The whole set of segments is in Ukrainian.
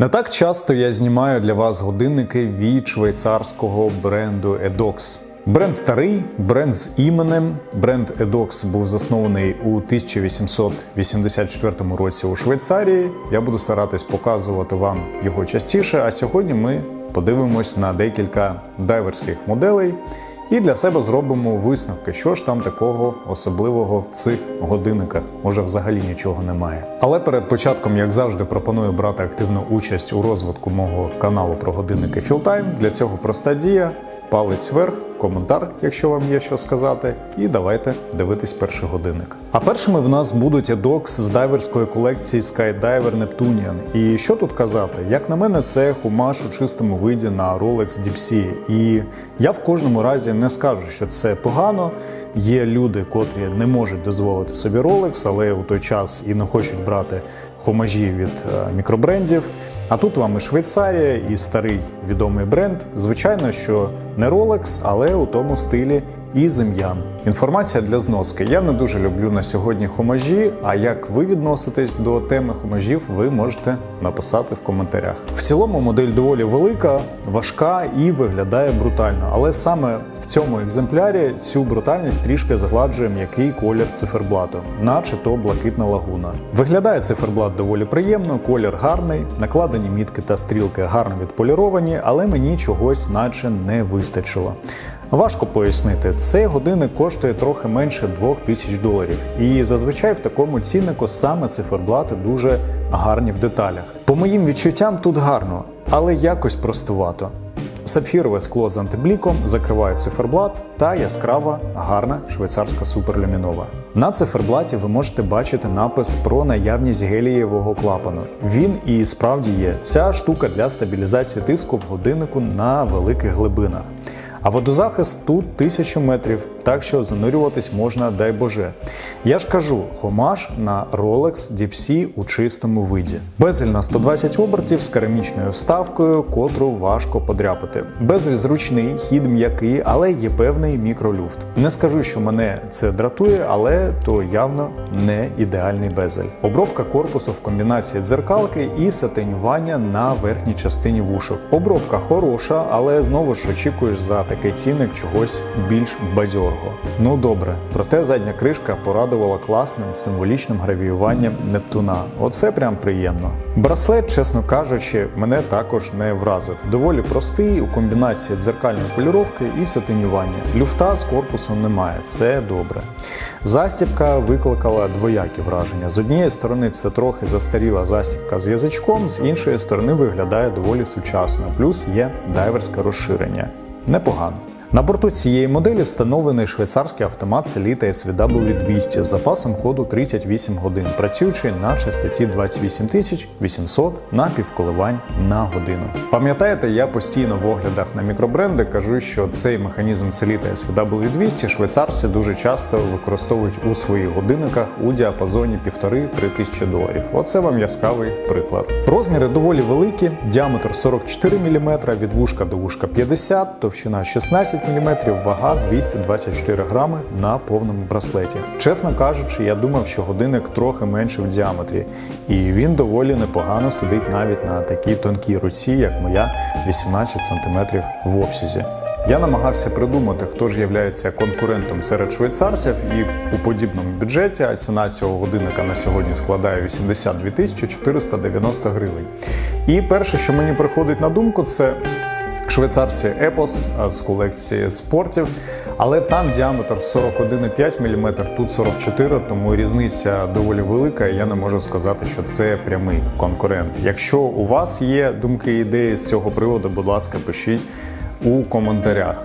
Не так часто я знімаю для вас годинники від швейцарського бренду Edox. Бренд старий, бренд з іменем. Бренд Edox був заснований у 1884 році у Швейцарії. Я буду старатись показувати вам його частіше. А сьогодні ми подивимось на декілька дайверських моделей. І для себе зробимо висновки, що ж там такого особливого в цих годинниках. Може, взагалі нічого немає. Але перед початком, як завжди, пропоную брати активну участь у розвитку мого каналу про годинники Філтайм. Для цього проста дія. Палець вверх, коментар, якщо вам є що сказати, і давайте дивитись перший годинник. А першими в нас будуть Edox з дайверської колекції Skydiver Neptunian. І що тут казати? Як на мене, це хумаш у чистому виді на Rolex Sea. І я в кожному разі не скажу, що це погано. Є люди, котрі не можуть дозволити собі Rolex, але у той час і не хочуть брати хомажі від е, мікробрендів. А тут вам і Швейцарія, і старий відомий бренд. Звичайно, що не Rolex, але у тому стилі і зем'ян. Інформація для зноски. Я не дуже люблю на сьогодні хомажі. А як ви відноситесь до теми хомажів, ви можете написати в коментарях. В цілому модель доволі велика, важка і виглядає брутально. Але саме в цьому екземплярі цю брутальність трішки згладжує м'який колір циферблату, наче то блакитна лагуна. Виглядає циферблат доволі приємно, колір гарний, накладені мітки та стрілки гарно відполіровані, але мені чогось наче не вистачило. Важко пояснити, цей годинник коштує трохи менше 2000 доларів, і зазвичай в такому ціннику саме циферблати дуже гарні в деталях. По моїм відчуттям тут гарно, але якось простувато. Сапфірове скло з антибліком закриває циферблат та яскрава гарна швейцарська суперлюмінова. На циферблаті ви можете бачити напис про наявність гелієвого клапану. Він і справді є. Ця штука для стабілізації тиску в годиннику на великих глибинах. А водозахист тут 1000 метрів, так що занурюватись можна, дай Боже. Я ж кажу, хомаж на Rolex Sea у чистому виді. Безель на 120 обертів з керамічною вставкою, котру важко подряпати. Безель зручний, хід м'який, але є певний мікролюфт. Не скажу, що мене це дратує, але то явно не ідеальний безель. Обробка корпусу в комбінації дзеркалки і сатинювання на верхній частині вушок. Обробка хороша, але знову ж очікуєш за такий цінник чогось більш бадьорого. Ну добре, проте задня кришка порадувала класним символічним гравіюванням Нептуна. Оце прям приємно. Браслет, чесно кажучи, мене також не вразив. Доволі простий у комбінації дзеркальної поліровки і сатинювання. Люфта з корпусу немає, це добре. Застібка викликала двоякі враження. З однієї сторони, це трохи застаріла застібка з язичком, з іншої сторони виглядає доволі сучасно. Плюс є дайверське розширення. Непогано. На борту цієї моделі встановлений швейцарський автомат Selita SVW200 з запасом ходу 38 годин, працюючи на частоті 28800 напівколивань на годину. Пам'ятаєте, я постійно в оглядах на мікробренди кажу, що цей механізм Selita SVW200 швейцарці дуже часто використовують у своїх годинниках у діапазоні 1,5-3 тисячі доларів. Оце вам яскравий приклад. Розміри доволі великі, діаметр 44 мм, від вушка до вушка 50, товщина 16 мм, вага 224 грами на повному браслеті. Чесно кажучи, я думав, що годинник трохи менше в діаметрі, і він доволі непогано сидить навіть на такій тонкій руці, як моя 18 см в обсязі. Я намагався придумати, хто ж є конкурентом серед швейцарців, і у подібному бюджеті а ціна цього годинника на сьогодні складає 82 тисячі 490 гривень. І перше, що мені приходить на думку, це швейцарці Епос з колекції спортів, але там діаметр 41,5 мм, тут 44, тому різниця доволі велика. і Я не можу сказати, що це прямий конкурент. Якщо у вас є думки і ідеї з цього приводу, будь ласка, пишіть у коментарях.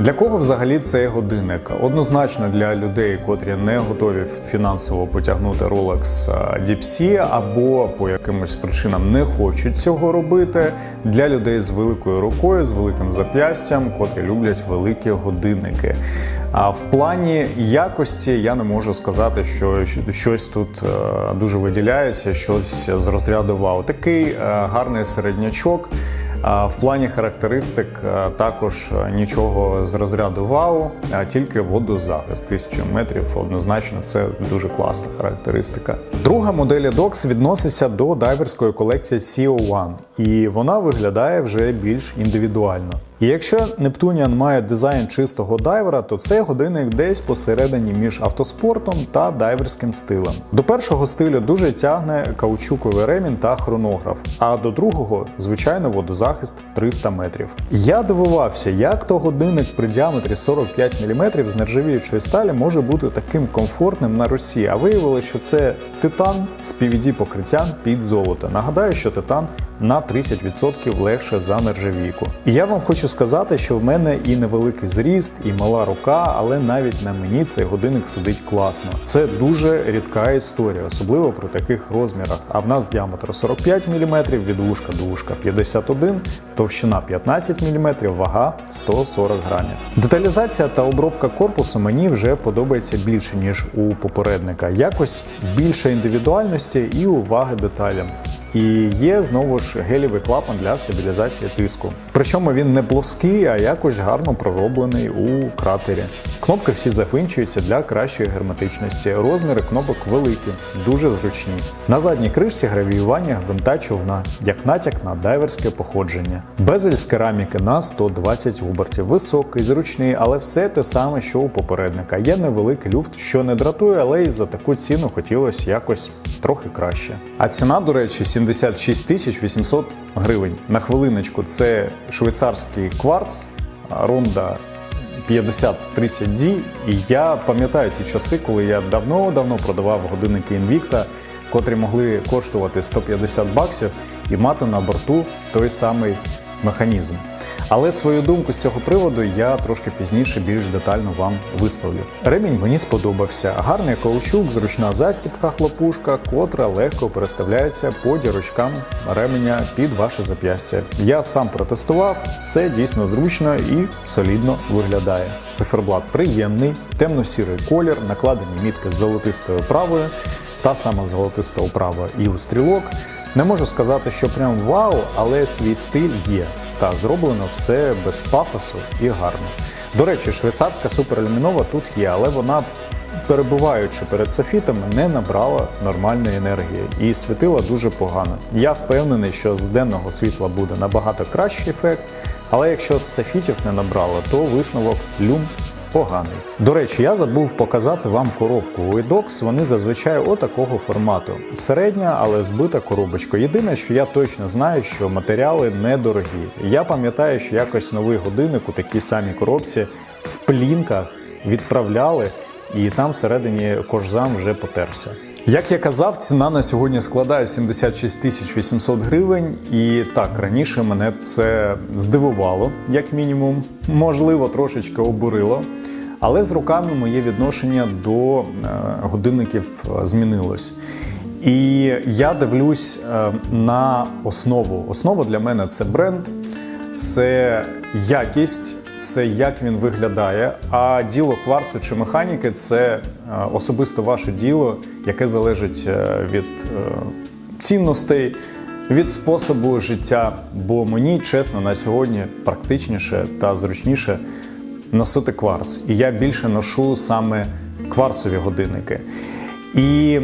Для кого взагалі цей годинник? Однозначно для людей, котрі не готові фінансово потягнути Rolex Deep Sea або по якимось причинам не хочуть цього робити. Для людей з великою рукою, з великим зап'ястям, котрі люблять великі годинники. А в плані якості я не можу сказати, що щось тут дуже виділяється, щось з розряду вау. Такий гарний середнячок. В плані характеристик також нічого з розряду вау, а тільки водозахист. 1000 метрів однозначно це дуже класна характеристика. Друга модель Dox відноситься до дайверської колекції CO1, і вона виглядає вже більш індивідуально. І якщо Нептуніан має дизайн чистого дайвера, то цей годинник десь посередині між автоспортом та дайверським стилем. До першого стилю дуже тягне каучуковий ремінь та хронограф, а до другого, звичайно, водозахист в 300 метрів. Я дивувався, як то годинник при діаметрі 45 мм з нержавіючої сталі може бути таким комфортним на Росії, а виявилося, що це титан з PVD покриттям під золото. Нагадаю, що титан на 30% легше за нержавійку. І я вам хочу сказати, що в мене і невеликий зріст, і мала рука, але навіть на мені цей годинник сидить класно. Це дуже рідка історія, особливо при таких розмірах. А в нас діаметр 45 мм, від вушка до вушка 51, товщина 15 мм, вага 140 грамів. Деталізація та обробка корпусу мені вже подобається більше ніж у попередника. Якось більше індивідуальності і уваги деталям. І є знову ж гелівий клапан для стабілізації тиску. Причому він не плоский, а якось гарно пророблений у кратері. Кнопки всі завинчуються для кращої герметичності. Розміри кнопок великі, дуже зручні. На задній кришці гравіювання гвинта човна, як натяк на дайверське походження. Безель з кераміки на 120 обертів. Високий, зручний, але все те саме, що у попередника. Є невеликий люфт, що не дратує, але і за таку ціну хотілося якось трохи краще. А ціна, до речі, 76 тисяч 800 гривень. На хвилиночку це швейцарський кварц, ронда 50-30D. І я пам'ятаю ті часи, коли я давно-давно продавав годинники Invicta, котрі могли коштувати 150 баксів і мати на борту той самий механізм. Але свою думку з цього приводу я трошки пізніше більш детально вам висловлю. Ремінь мені сподобався. Гарний каучук, зручна застібка хлопушка, котра легко переставляється по дірочкам ременя під ваше зап'ястя. Я сам протестував, все дійсно зручно і солідно виглядає. Циферблат приємний, темно-сірий колір, накладені мітки з золотистою правою, та сама золотиста оправа і у стрілок. Не можу сказати, що прям вау, але свій стиль є. Та зроблено все без пафосу і гарно. До речі, швейцарська суперлюмінова тут є, але вона, перебуваючи перед софітами, не набрала нормальної енергії і світила дуже погано. Я впевнений, що з денного світла буде набагато кращий ефект, але якщо з софітів не набрало, то висновок люм поганий. До речі, я забув показати вам коробку. У Edox вони зазвичай отакого формату. Середня, але збита коробочка. Єдине, що я точно знаю, що матеріали недорогі. Я пам'ятаю, що якось новий годинник у такій самій коробці в плінках відправляли, і там всередині кожзам вже потерся. Як я казав, ціна на сьогодні складає 76 тисяч 800 гривень, і так раніше мене це здивувало, як мінімум, можливо, трошечки обурило. Але з роками моє відношення до е, годинників е, змінилось. І я дивлюсь е, на основу. Основа для мене це бренд, це якість, це як він виглядає. А діло кварцу чи механіки це е, особисто ваше діло, яке залежить е, від е, цінностей, від способу життя. Бо мені чесно на сьогодні практичніше та зручніше носити кварц. І я більше ношу саме кварцові годинники. І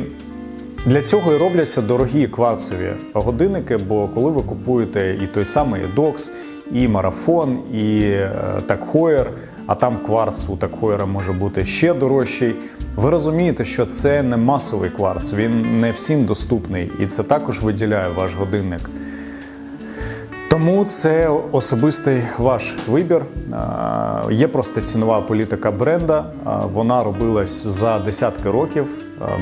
для цього і робляться дорогі кварцеві годинники, бо коли ви купуєте і той самий Edox, і марафон, і е, такхойер, а там кварц у такхойера може бути ще дорожчий. Ви розумієте, що це не масовий кварц, він не всім доступний, і це також виділяє ваш годинник. Тому це особистий ваш вибір. Є просто цінова політика бренда. Вона робилась за десятки років,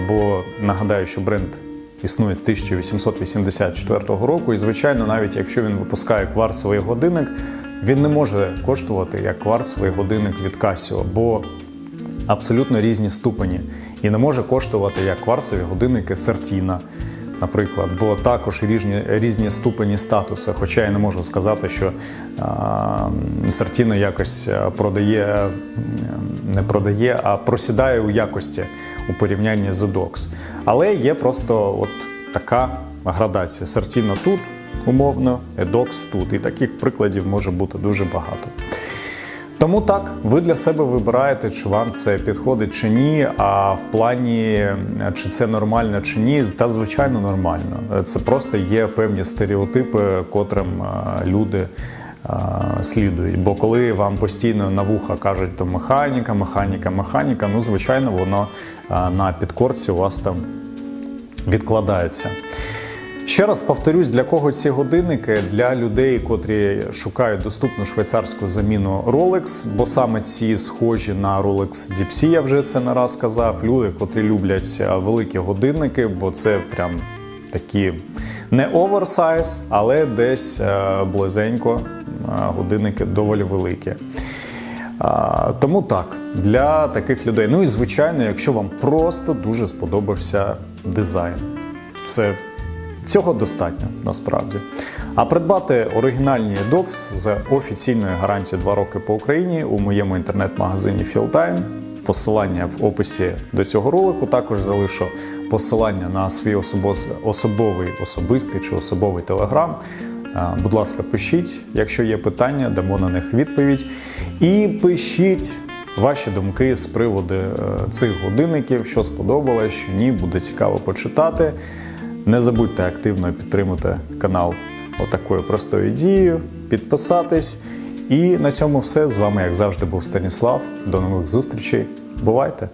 бо нагадаю, що бренд існує з 1884 року. І, звичайно, навіть якщо він випускає кварцевий годинник, він не може коштувати як кварцевий годинник від Casio, бо абсолютно різні ступені. І не може коштувати як кварцеві годинники Сертіна наприклад, бо також різні різні ступені статусу. Хоча я не можу сказати, що Сартіно якось продає, не продає, а просідає у якості у порівнянні з Edox. Але є просто от така градація. Сартіно тут, умовно, Edox тут. І таких прикладів може бути дуже багато. Тому так, ви для себе вибираєте, чи вам це підходить чи ні. А в плані чи це нормально чи ні, та звичайно нормально. Це просто є певні стереотипи, котрим е, люди е, слідують. Бо коли вам постійно на вуха кажуть то механіка, механіка, механіка, ну звичайно, воно е, на підкорці у вас там відкладається. Ще раз повторюсь, для кого ці годинники для людей, котрі шукають доступну швейцарську заміну Rolex, бо саме ці схожі на Rolex Sea, я вже це не раз казав. Люди, котрі люблять е, великі годинники, бо це прям такі не оверсайз, але десь е, близенько е, годинники доволі великі. Тому так, для таких людей. Ну і звичайно, якщо вам просто дуже сподобався дизайн, це цього достатньо насправді. А придбати оригінальні DOX з офіційною гарантією 2 роки по Україні у моєму інтернет-магазині Fieldtime. Посилання в описі до цього ролику. Також залишу посилання на свій особовий особистий чи особовий телеграм. Будь ласка, пишіть, якщо є питання, дамо на них відповідь. І пишіть ваші думки з приводу е, цих годинників, що сподобалось, що ні, буде цікаво почитати. Не забудьте активно підтримати канал отакою простою дією, підписатись. І на цьому все. З вами, як завжди, був Станіслав. До нових зустрічей. Бувайте!